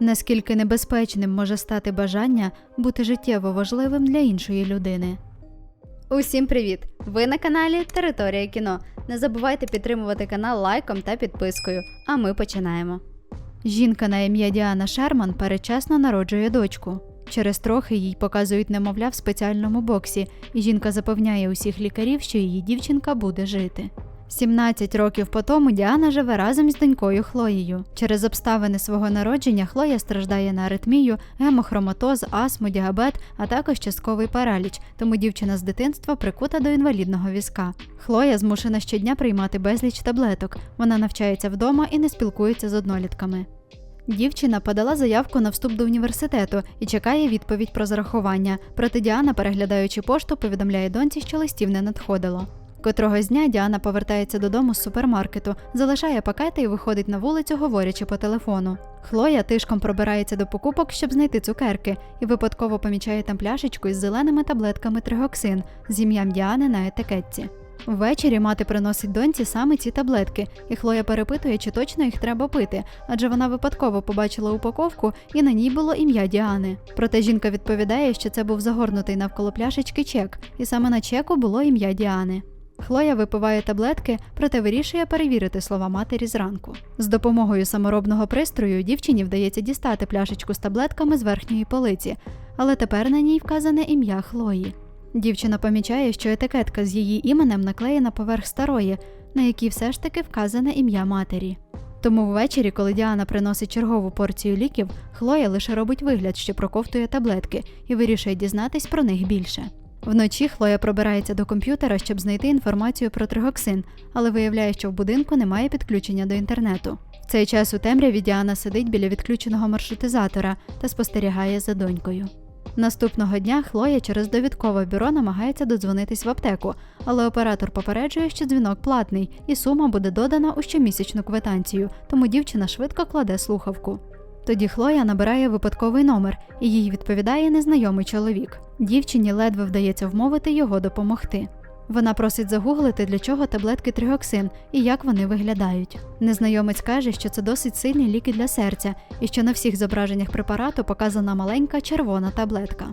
Наскільки небезпечним може стати бажання бути життєво важливим для іншої людини? Усім привіт! Ви на каналі Територія кіно. Не забувайте підтримувати канал лайком та підпискою. А ми починаємо. Жінка на ім'я Діана Шерман передчасно народжує дочку. Через трохи їй показують немовля в спеціальному боксі, і жінка запевняє усіх лікарів, що її дівчинка буде жити. 17 років по тому Діана живе разом з донькою Хлоєю. Через обставини свого народження Хлоя страждає на аритмію, гемохроматоз, астму, діабет, а також частковий параліч, тому дівчина з дитинства прикута до інвалідного візка. Хлоя змушена щодня приймати безліч таблеток. Вона навчається вдома і не спілкується з однолітками. Дівчина подала заявку на вступ до університету і чекає відповідь про зарахування. Проте Діана, переглядаючи пошту, повідомляє доньці, що листів не надходило. Котрогось дня Діана повертається додому з супермаркету, залишає пакети і виходить на вулицю, говорячи по телефону. Хлоя тишком пробирається до покупок, щоб знайти цукерки, і випадково помічає там пляшечку із зеленими таблетками тригоксин з ім'ям Діани на етикетці. Ввечері мати приносить доньці саме ці таблетки, і Хлоя перепитує, чи точно їх треба пити, адже вона випадково побачила упаковку і на ній було ім'я Діани. Проте жінка відповідає, що це був загорнутий навколо пляшечки чек, і саме на чеку було ім'я Діани. Хлоя випиває таблетки, проте вирішує перевірити слова матері зранку. З допомогою саморобного пристрою дівчині вдається дістати пляшечку з таблетками з верхньої полиці, але тепер на ній вказане ім'я Хлої. Дівчина помічає, що етикетка з її іменем наклеєна поверх старої, на якій все ж таки вказане ім'я матері. Тому ввечері, коли Діана приносить чергову порцію ліків, Хлоя лише робить вигляд, що проковтує таблетки, і вирішує дізнатись про них більше. Вночі Хлоя пробирається до комп'ютера, щоб знайти інформацію про тригоксин, але виявляє, що в будинку немає підключення до інтернету. В цей час у темряві Діана сидить біля відключеного маршрутизатора та спостерігає за донькою. Наступного дня Хлоя через довідкове бюро намагається додзвонитись в аптеку, але оператор попереджує, що дзвінок платний, і сума буде додана у щомісячну квитанцію, тому дівчина швидко кладе слухавку. Тоді Хлоя набирає випадковий номер, і їй відповідає незнайомий чоловік. Дівчині ледве вдається вмовити його допомогти. Вона просить загуглити, для чого таблетки тригоксин і як вони виглядають. Незнайомець каже, що це досить сильні ліки для серця, і що на всіх зображеннях препарату показана маленька червона таблетка.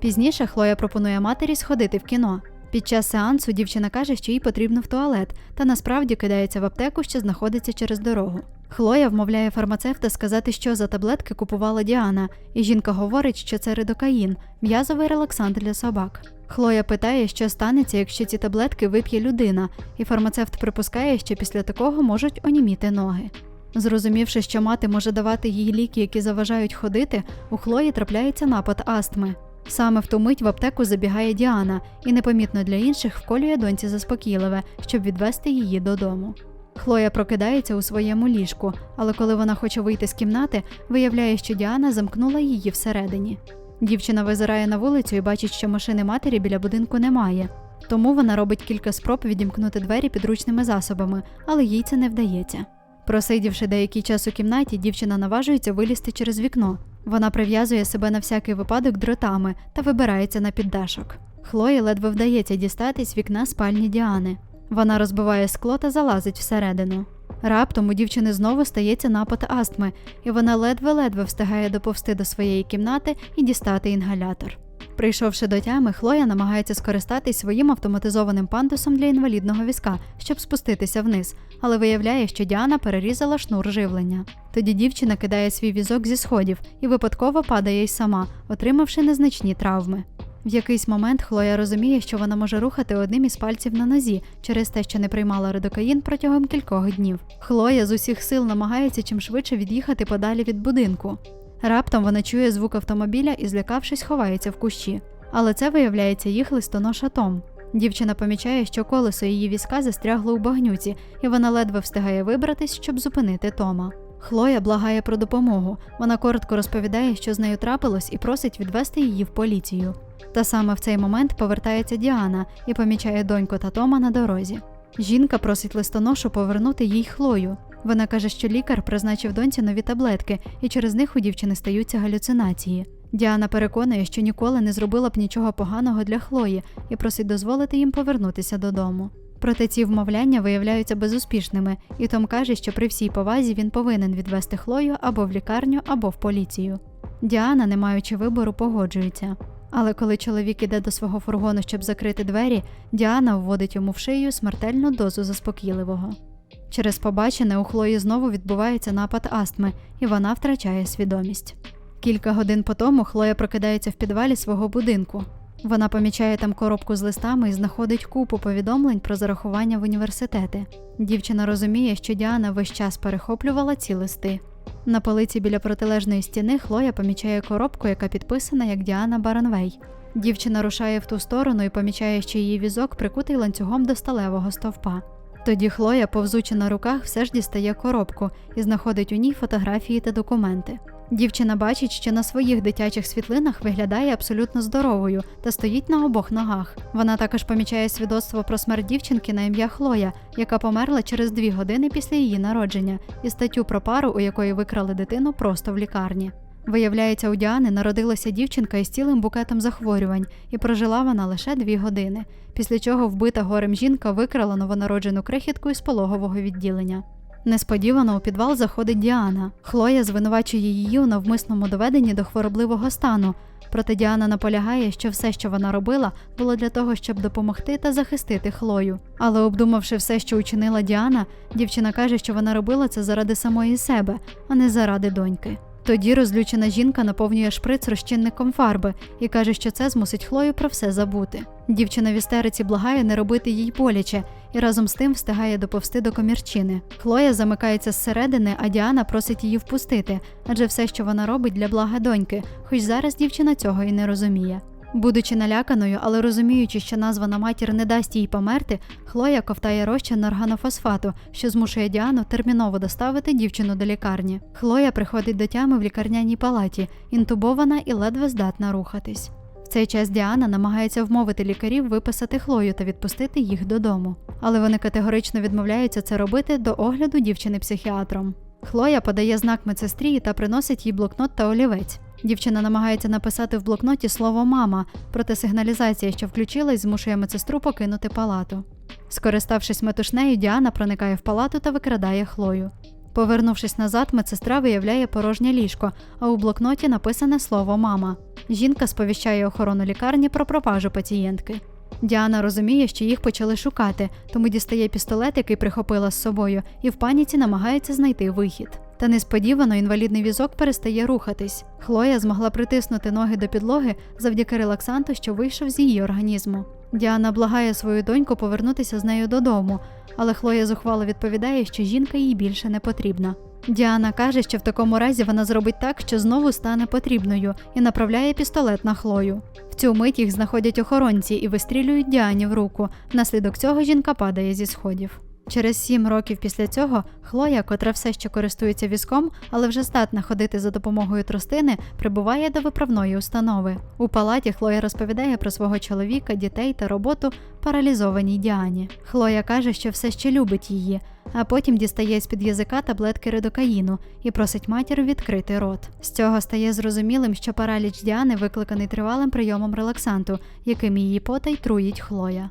Пізніше Хлоя пропонує матері сходити в кіно. Під час сеансу дівчина каже, що їй потрібно в туалет, та насправді кидається в аптеку, що знаходиться через дорогу. Хлоя вмовляє фармацевта сказати, що за таблетки купувала Діана, і жінка говорить, що це ридокаїн, м'язовий релаксант для собак. Хлоя питає, що станеться, якщо ці таблетки вип'є людина, і фармацевт припускає, що після такого можуть оніміти ноги. Зрозумівши, що мати може давати їй ліки, які заважають ходити, у Хлої трапляється напад астми. Саме в ту мить в аптеку забігає Діана і непомітно для інших вколює доньці заспокійливе, щоб відвести її додому. Хлоя прокидається у своєму ліжку, але коли вона хоче вийти з кімнати, виявляє, що Діана замкнула її всередині. Дівчина визирає на вулицю і бачить, що машини матері біля будинку немає. Тому вона робить кілька спроб відімкнути двері підручними засобами, але їй це не вдається. Просидівши деякий час у кімнаті, дівчина наважується вилізти через вікно. Вона прив'язує себе на всякий випадок дротами та вибирається на піддашок. Хлої ледве вдається дістатись вікна спальні Діани. Вона розбиває скло та залазить всередину. Раптом у дівчини знову стається напад астми, і вона ледве-ледве встигає доповсти до своєї кімнати і дістати інгалятор. Прийшовши до тями, Хлоя намагається скористатись своїм автоматизованим пандусом для інвалідного візка, щоб спуститися вниз, але виявляє, що Діана перерізала шнур живлення. Тоді дівчина кидає свій візок зі сходів і випадково падає й сама, отримавши незначні травми. В якийсь момент Хлоя розуміє, що вона може рухати одним із пальців на нозі через те, що не приймала редокаїн протягом кількох днів. Хлоя з усіх сил намагається чим швидше від'їхати подалі від будинку. Раптом вона чує звук автомобіля і, злякавшись, ховається в кущі. Але це виявляється їх листоноша Том. Дівчина помічає, що колесо її візка застрягло у багнюці, і вона ледве встигає вибратись, щоб зупинити Тома. Хлоя благає про допомогу. Вона коротко розповідає, що з нею трапилось, і просить відвести її в поліцію. Та саме в цей момент повертається Діана і помічає доньку та Тома на дорозі. Жінка просить листоношу повернути їй хлою. Вона каже, що лікар призначив доньці нові таблетки, і через них у дівчини стаються галюцинації. Діана переконує, що ніколи не зробила б нічого поганого для Хлої і просить дозволити їм повернутися додому. Проте ці вмовляння виявляються безуспішними, і Том каже, що при всій повазі він повинен відвести Хлою або в лікарню, або в поліцію. Діана, не маючи вибору, погоджується. Але коли чоловік іде до свого фургону, щоб закрити двері, Діана вводить йому в шию смертельну дозу заспокійливого. Через побачене у Хлої знову відбувається напад астми, і вона втрачає свідомість. Кілька годин по тому Хлоя прокидається в підвалі свого будинку. Вона помічає там коробку з листами і знаходить купу повідомлень про зарахування в університети. Дівчина розуміє, що Діана весь час перехоплювала ці листи. На полиці біля протилежної стіни Хлоя помічає коробку, яка підписана як Діана Баранвей. Дівчина рушає в ту сторону і помічає, що її візок прикутий ланцюгом до сталевого стовпа. Тоді Хлоя, повзучи на руках, все ж дістає коробку і знаходить у ній фотографії та документи. Дівчина бачить, що на своїх дитячих світлинах виглядає абсолютно здоровою та стоїть на обох ногах. Вона також помічає свідоцтво про смерть дівчинки на ім'я Хлоя, яка померла через дві години після її народження, і статтю про пару, у якої викрали дитину просто в лікарні. Виявляється, у Діани народилася дівчинка із цілим букетом захворювань, і прожила вона лише дві години, після чого вбита горем жінка викрала новонароджену крихітку із пологового відділення. Несподівано у підвал заходить Діана. Хлоя звинувачує її у навмисному доведенні до хворобливого стану. Проте Діана наполягає, що все, що вона робила, було для того, щоб допомогти та захистити Хлою. Але обдумавши все, що учинила Діана, дівчина каже, що вона робила це заради самої себе, а не заради доньки. Тоді розлючена жінка наповнює шприц розчинником фарби і каже, що це змусить Хлою про все забути. Дівчина в істериці благає не робити їй боляче і разом з тим встигає доповсти до комірчини. Хлоя замикається зсередини, а Діана просить її впустити, адже все, що вона робить для блага доньки, хоч зараз дівчина цього і не розуміє. Будучи наляканою, але розуміючи, що названа матір не дасть їй померти, Хлоя ковтає розчин органофосфату, що змушує Діану терміново доставити дівчину до лікарні. Хлоя приходить до тями в лікарняній палаті, інтубована і ледве здатна рухатись. В цей час Діана намагається вмовити лікарів виписати Хлою та відпустити їх додому. Але вони категорично відмовляються це робити до огляду дівчини психіатром. Хлоя подає знак медсестрі та приносить їй блокнот та олівець. Дівчина намагається написати в блокноті слово мама, проте сигналізація, що включилась, змушує медсестру покинути палату. Скориставшись метушнею, Діана проникає в палату та викрадає Хлою. Повернувшись назад, медсестра виявляє порожнє ліжко, а у блокноті написане слово мама. Жінка сповіщає охорону лікарні про пропажу пацієнтки. Діана розуміє, що їх почали шукати, тому дістає пістолет, який прихопила з собою, і в паніці намагається знайти вихід. Та несподівано інвалідний візок перестає рухатись. Хлоя змогла притиснути ноги до підлоги завдяки релаксанту, що вийшов з її організму. Діана благає свою доньку повернутися з нею додому, але Хлоя зухвало відповідає, що жінка їй більше не потрібна. Діана каже, що в такому разі вона зробить так, що знову стане потрібною, і направляє пістолет на Хлою. В цю мить їх знаходять охоронці і вистрілюють Діані в руку. Внаслідок цього жінка падає зі сходів. Через сім років після цього Хлоя, котра все ще користується візком, але вже здатна ходити за допомогою тростини, прибуває до виправної установи. У палаті Хлоя розповідає про свого чоловіка, дітей та роботу паралізованій Діані. Хлоя каже, що все ще любить її, а потім дістає з-під язика таблетки редокаїну і просить матір відкрити рот. З цього стає зрозумілим, що параліч Діани викликаний тривалим прийомом релаксанту, яким її потай труїть Хлоя.